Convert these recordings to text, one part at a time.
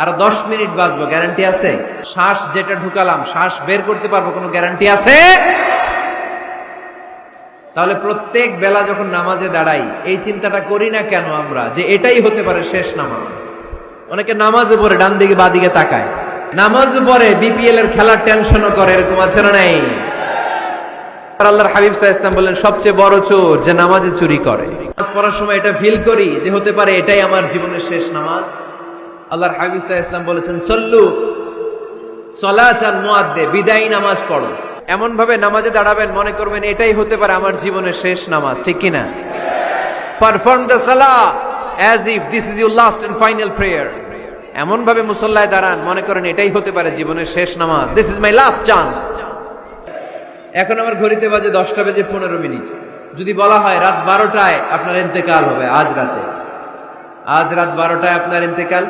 আর দশ মিনিট বাঁচবো গ্যারান্টি আছে? শ্বাস যেটা ঢুকালাম, শ্বাস বের করতে পারব, কোনো গ্যারান্টি আছে? তাহলে প্রত্যেক বেলা যখন নামাজে দাঁড়াই, এই চিন্তাটা করি না কেন আমরা? যে এটাই হতে পারে শেষ নামাজ। অনেকে নামাজে পড়ে, ডান দিকে বা দিকে তাকায়। নামাজ পড়ে বিপিএল এর খেলার টেনশনও করে, এরকম আছে না নাই? আল্লাহর হাবিব সাহা বললেন, সবচেয়ে বড় চোর যে নামাজে চুরি করে। নামাজ পড়ার সময় এটা ফিল করি যে হতে পারে এটাই আমার জীবনের শেষ নামাজ। আল্লাহর হাবিব সাহা বলেছেন, সল্লু মুয়াদ্দে নামাজ পড়ো। এমন ভাবে নামাজে দাঁড়াবেন, মনে করবেন এটাই হতে পারে আমার জীবনের শেষ নামাজ, ঠিক কিনা পারফর্ম দ্য সালা as if this is your last and final prayer এমন ভাবে মুসল্লায় দাঁড়ান, মনে করেন এটাই হতে পারে জীবনের শেষ নামাজ। This is my last chance এখন আমার ঘড়িতে বাজে দশটা বেজে পনেরো মিনিট। যদি বলা হয় রাত বারোটায় আপনার ইন্তেকাল হবে, আজ রাতে। আজ রাত বারোটায় আপনার ইন্তেকাল।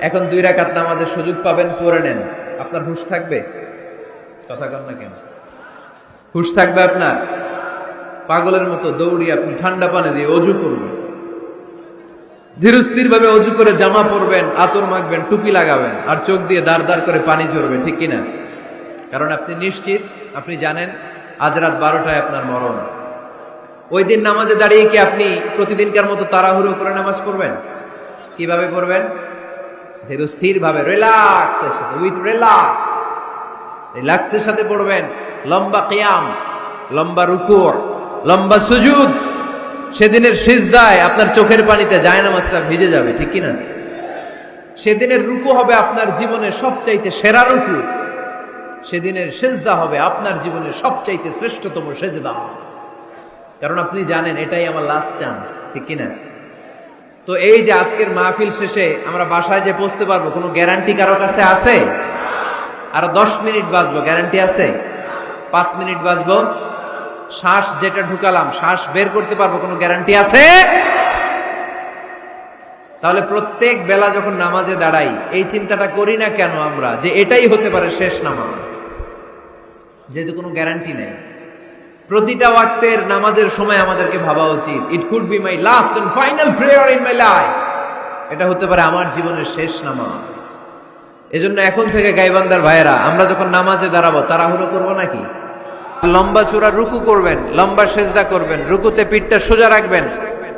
এখন দুই রাকাত নামাজের সুযোগ পাবেন, পড়ে নেন। আপনার হুশ থাকবে? কথা কন না কেন? হুশ থাকবে আপনার? পাগলের মতো দৌড়ি আপনি ঠান্ডা পানি দিয়ে অজু করবেন। ধীরস্থির ভাবে অজু করে জামা পরবেন, আতর মাখবেন, টুপি লাগাবেন, আর চোখ দিয়ে দাঁড় দাঁড় করে পানি ঝরবে, ঠিক কিনা? কারণ আপনি নিশ্চিত, আপনি জানেন, আজ রাত বারোটায় আপনার মরণ। ওই দিন নামাজে দাঁড়িয়ে কি আপনি প্রতিদিনকার মতো তাড়াহুড়ো করে নামাজ পড়বেন? কীভাবে পড়বেন? ধীরস্থির ভাবে রিল্যাক্স এর সাথে উইথ রিল্যাক্স রিল্যাক্সের সাথে পড়বেন। লম্বা কিয়াম, লম্বা রুকুর, লম্বা সুজুদ। সেদিনের সিজদায় আপনার চোখের পানিতে যায় নামাজটা ভিজে যাবে, ঠিক কিনা? সেদিনের রুকু হবে আপনার জীবনের সবচাইতে সেরা রুকু। সেদিনের সেজদা হবে আপনার জীবনের সবচাইতে শ্রেষ্ঠতম সেজদা। কারণ আপনি জানেন, এটাই আমার লাস্ট চান্স ঠিক কিনা? তো এই যে আজকের মাহফিল শেষে আমরা বাসায় যে পৌঁছতে পারব, কোনো গ্যারান্টি কারও কাছে আছে? আর দশ মিনিট বাঁচবো গ্যারান্টি আছে? পাঁচ মিনিট বাঁচবো? শ্বাস যেটা ঢুকালাম, শ্বাস বের করতে পারব, কোনো গ্যারান্টি আছে? তাহলে প্রত্যেক বেলা যখন নামাজে দাঁড়াই, এই চিন্তাটা করি না কেন আমরা? যে এটাই হতে পারে শেষ নামাজ। যেহেতু কোনো গ্যারান্টি নেই। প্রতিটা ওয়াক্তের নামাজের সময় আমাদেরকে ভাবা উচিত it could be my last and final prayer in my life এটা হতে পারে আমার জীবনের শেষ নামাজ। এজন্য এখন থেকে গাইবান্দার ভাইয়েরা, আমরা যখন নামাজে দাঁড়াবো, তাড়াহুড়ো করব নাকি? লম্বা চূড়া রুকু করবেন, লম্বা সেজদা করবেন, রুকুতে পিঠটা সোজা রাখবেন।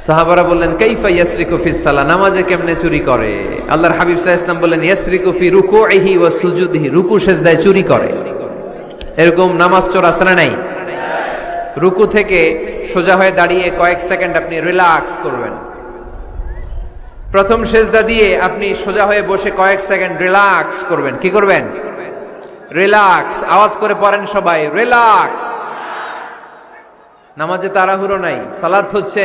সাহাবারা বললেন, কাইফা ইয়াসরিকু ফিস সালা নামাজে কেমনে চুরি করে? আল্লাহর হাবিব সাহা ইসলাম বললেন, ইয়াসরিকু ফি রুকুইহি ওয়া সুজুদিহি। রুকু সেজদায় চুরি করে। এরকম নামাজ চোর না নাই? রুকু থেকে সোজা হয়ে দাঁড়িয়ে কয়েক সেকেন্ড আপনি রিল্যাক্স করবেন। প্রথম সেজদা দিয়ে আপনি সোজা হয়ে বসে কয়েক সেকেন্ড রিল্যাক্স করবেন। কি করবেন? রিল্যাক্স। আওয়াজ করে পড়েন সবাই, রিল্যাক্স! নামাজে তাড়াহুড়ো নাই, সালাত হচ্ছে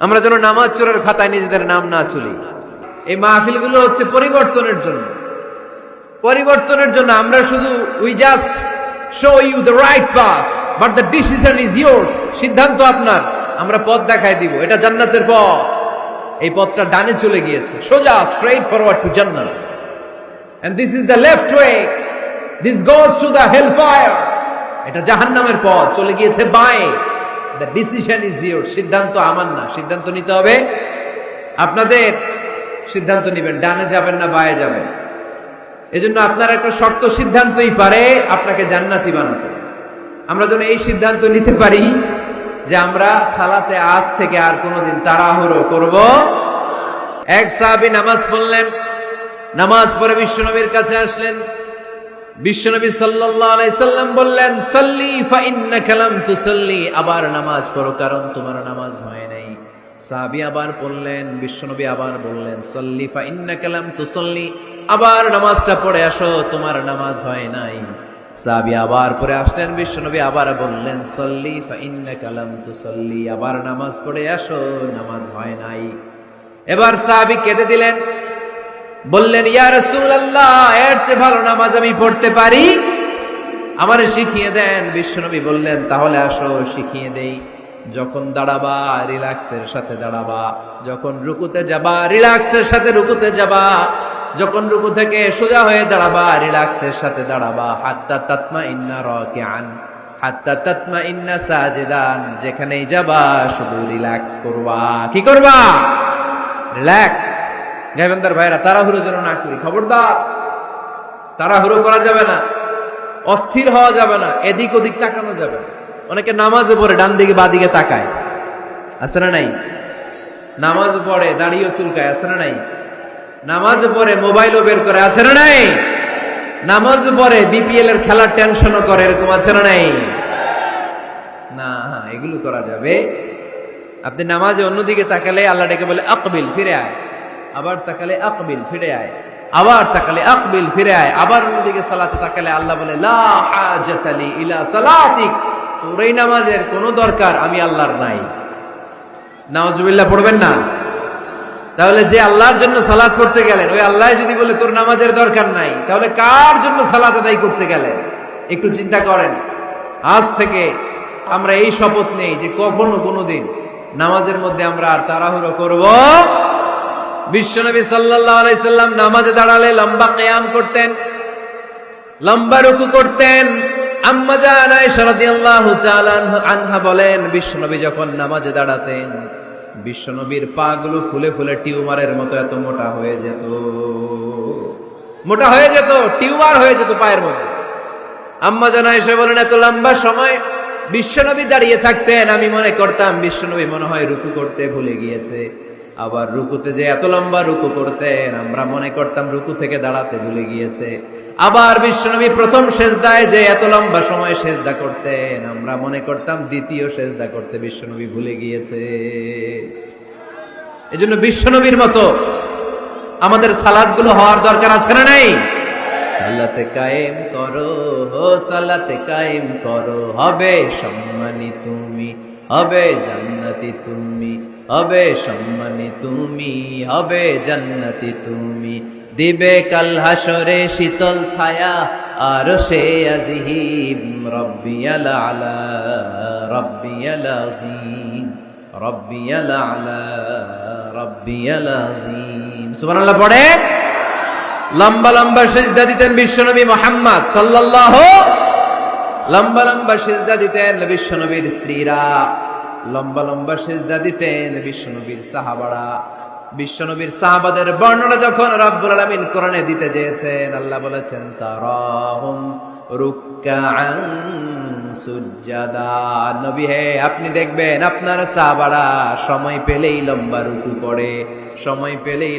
আমরা যেন নামাজ চোরের খাতায় নিজেদের নাম না চলি। এই মাহফিলগুলো হচ্ছে পরিবর্তনের জন্য। পরিবর্তনের জন্য আমরা শুধু we just show you the right path but the decision is yours সিদ্ধান্ত আপনার। আমরা পথ দেখায় দিব। এটা জান্নাতের পথ। এই পথটা ডানে চলে গিয়েছে। সোজা স্ট্রেট ফরওয়ার্ড টু জান্নাত। And this is the left way this goes to the hell fire এটা জাহান্নামের পথ। চলে গিয়েছে বাঁয়ে। দ্য ডিসিশন ইজ ইয়োর সিদ্ধান্ত আমার না। সিদ্ধান্ত নিতে হবে আপনাদের। সিদ্ধান্ত নেবেন। ডানে যাবেন না, বায়ে যাবেন। এজন্য আপনার একটা শক্ত সিদ্ধান্তই পারে, আপনাকে জান্নাতি বানাতে। আমরা যেন এই সিদ্ধান্ত নিতে পারি যে আমরা সালাতে আজ থেকে আর কোনোদিন তাড়াহুড়ো করব। এক সাহাবী নামাজ পড়লেন। নামাজ পড়ে বিশ্বনবীর কাছে আসলেন। বিশ্বনবী সাল্লাম বললেন, সল্লি ফা ইন্নাকা লাম তুসাল্লি। আবার নামাজ পড়ো, কারণ তোমার নামাজ হয় নাই। সাহাবী আবার বললেন, বিশ্বনবী আবার বললেন, সল্লি ফা ইন্নাকা লাম তুসাল্লি। আবার নামাজটা পড়ে আসো, তোমার নামাজ হয় নাই। সাহাবী আবার পরে আসলেন, বিশ্বনবী আবার বললেন, সল্লি ফা ইন্নাকা লাম তুসাল্লি। আবার নামাজ পড়ে আসো, নামাজ হয় নাই। এবার সাহাবী কেঁদে দিলেন বললেন, ইয়া রাসূলুল্লাহ, এর চেয়ে ভালো নামাজ আমি পড়তে পারি? আমারে শিখিয়ে দেন, বিশ্বনবী বললেন, তাহলে আসো, শিখিয়ে দেই। যখন দাঁড়াবা, রিল্যাক্সের সাথে দাঁড়াবা। যখন রুকুতে যাবা, রিল্যাক্সের সাথে রুকুতে যাবা। যখন রুকু থেকে সোজা হয়ে দাঁড়াবা, রিল্যাক্সের সাথে দাঁড়াবা। হাত্তা তাতমা ইন্না রাকিআন, হাত্তা তাতমা ইন্না সাজিদান। যেখানেই যাবা, শুধু রিল্যাক্স করবা। কি করবা? রিল্যাক্স। গাইবান্দার ভাইরা, তাড়াহুড়ো যেন না করি। খবরদার, তাড়াহুড়ো করা যাবে না, অস্থির হওয়া যাবে না, এদিক ওদিক তাকানো যাবে। অনেকে নামাজে পড়ে, ডান দিকে, বা দিকে তাকায়। আছে না নাই? নামাজ পড়ে দাঁড়িয়ে চুলকায়, আছে না নাই? নামাজ পড়ে, মোবাইলও বের করে, আছে না নাই? নামাজ পড়ে, বিপিএল এর খেলার টেনশনও করে, এরকম আছে না নাই? না, এগুলো করা যাবে। আপনি নামাজে অন্যদিকে তাকালে আল্লাহ ডেকে বলে, আকবিল, ফিরে আয়। আবার তাকালে আকবিল ফিরে আয়। আবার তাকালে আকবিল ফিরে আয়। আবার অন্যদিকে সালাতে তাকালে আল্লাহ বলে ইলা সালাতিক। তোর এই নামাজের কোনো দরকার আমি আল্লাহর নাই। নামাজুবিল্লাহ পড়বেন না? তাহলে যে আল্লাহর জন্য সালাদ পড়তে গেলেন, ওই আল্লাহ যদি বলে, তোর নামাজের দরকার নাই, তাহলে কার জন্য সালাদ আদায় করতে গেলেন? একটু চিন্তা করেন। আজ থেকে আমরা এই শপথ নেই যে কখনো কোনোদিন নামাজের মধ্যে আমরা আর তাড়াহুড়ো করব বিশ্বনবী সাল্লাল্লাহু আলাইহি সাল্লাম নামাজে দাঁড়ালে লম্বা কিয়াম করতেন, লম্বা রুকু করতেন। আম্মা জান তাআলা আনহা বলেন, বিশ্বনবী যখন নামাজে দাঁড়াতেন, বিশ্বনবীর পা গুলো ফুলে ফুলে টিউমারের মতো এত মোটা হয়ে যেত। মোটা হয়ে যেত, টিউমার হয়ে যেত পায়ের মধ্যে। বলেন, এত লম্বা সময় বিশ্বনবী দাঁড়িয়ে থাকতেন, আমি মনে করতাম বিশ্বনবী মনে হয় রুকু করতে ভুলে গিয়েছে। আবার রুকুতে যে এত লম্বা রুকু করতেন, আমরা মনে করতাম রুকু থেকে দাঁড়াতে ভুলে গিয়েছে। আবার বিশ্বনবী প্রথম সেজদায় যে এত লম্বা সময় সেজদা করতেন, আমরা মনে করতাম দ্বিতীয় সেজদা করতে বিশ্বনবী ভুলে গিয়েছে। এজন্য বিশ্বনবীর মতো আমাদের সালাদগুলো হওয়ার দরকার আছে না নাই? সালাতে কায়েম করো হো, সালাতে কায়েম করো, হবে সম্মানী তুমি, হবে জান্নাতি তুমি। হবে সম্মানী তুমি, হবে জান্নাতি তুমি। দিবে কাল হাসরে শীতল ছায়া, আর সে আজিহিম রব্বিয়াল আলা, রব্বিয়াল আজিম, রব্বিয়াল আলা, রব্বিয়াল আজিম। সুবহানাল্লাহ, পড়ে? লম্বা লম্বা সেজদা দিতেন বিশ্বনবী মোহাম্মদ সাল্লাল্লাহু, লম্বা লম্বা সেজদা দিতেন বিশ্বনবীর স্ত্রীরা। লম্বা লম্বা সেজদা দিতেন বিশ্বনবীর সাহাবারা। বিশ্বনবীর সাহাবাদের বর্ণনা যখন রব্বুল আলমিন কোরআনে দিতে চেয়েছেন, আল্লাহ বলেছেন, তারহম রুকাং হে, আপনি দেখবেন আপনার সাহাবারা সময় পেলেই লম্বা রুকু করে, সময় পেলেই